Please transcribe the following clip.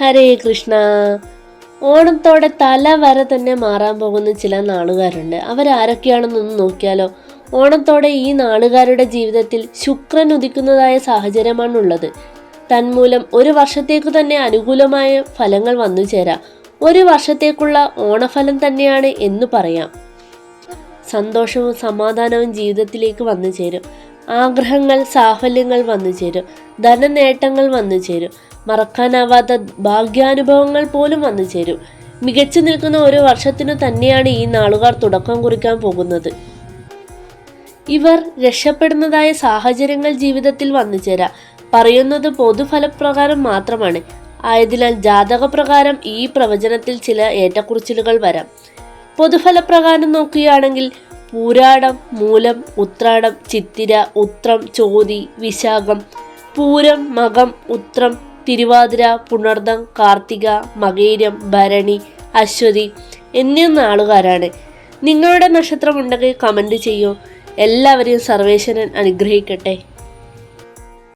ഹരേ കൃഷ്ണ. ഓണത്തോടെ തല വരെ തന്നെ മാറാൻ പോകുന്ന ചില നാളുകാരുണ്ട്. അവരാരൊക്കെയാണെന്നൊന്ന് നോക്കിയാലോ? ഓണത്തോടെ ഈ നാളുകാരുടെ ജീവിതത്തിൽ ശുക്രൻ ഉദിക്കുന്നതായ സാഹചര്യമാണുള്ളത്. തന്മൂലം ഒരു വർഷത്തേക്ക് തന്നെ അനുകൂലമായ ഫലങ്ങൾ വന്നു ചേരാം. ഒരു വർഷത്തേക്കുള്ള ഓണഫലം തന്നെയാണ് എന്ന് പറയാം. സന്തോഷവും സമാധാനവും ജീവിതത്തിലേക്ക് വന്നു ചേരും. ആഗ്രഹങ്ങൾ സാഫല്യങ്ങൾ വന്നു ചേരും. ധനനേട്ടങ്ങൾ വന്നു ചേരും. മറക്കാനാവാത്ത ഭാഗ്യാനുഭവങ്ങൾ പോലും വന്നു ചേരും. മികച്ചു നിൽക്കുന്ന ഒരു വർഷത്തിനു തന്നെയാണ് ഈ നാളുകാർ തുടക്കം കുറിക്കാൻ പോകുന്നത്. ഇവർ രക്ഷപ്പെടുന്നതായ സാഹചര്യങ്ങൾ ജീവിതത്തിൽ വന്നു ചേരാം. പറയുന്നത് പൊതുഫലപ്രകാരം മാത്രമാണ്. ആയതിനാൽ ജാതകപ്രകാരം ഈ പ്രവചനത്തിൽ ചില ഏറ്റക്കുറിച്ചിലുകൾ വരാം. പൊതുഫലപ്രകാരം നോക്കുകയാണെങ്കിൽ പൂരാടം മൂലം ഉത്രാടം ചിത്തിര ഉത്രം ചോതി വിശാഖം പൂരം മകം ഉത്രം തിരുവാതിര പുണർദം കാർത്തിക മകേരം ഭരണി അശ്വതി എന്നീ നാളുകാരാണ്. നിങ്ങളുടെ നക്ഷത്രം ഉണ്ടെങ്കിൽ കമന്റ് ചെയ്യൂ. എല്ലാവരെയും സർവേശ്വരൻ അനുഗ്രഹിക്കട്ടെ.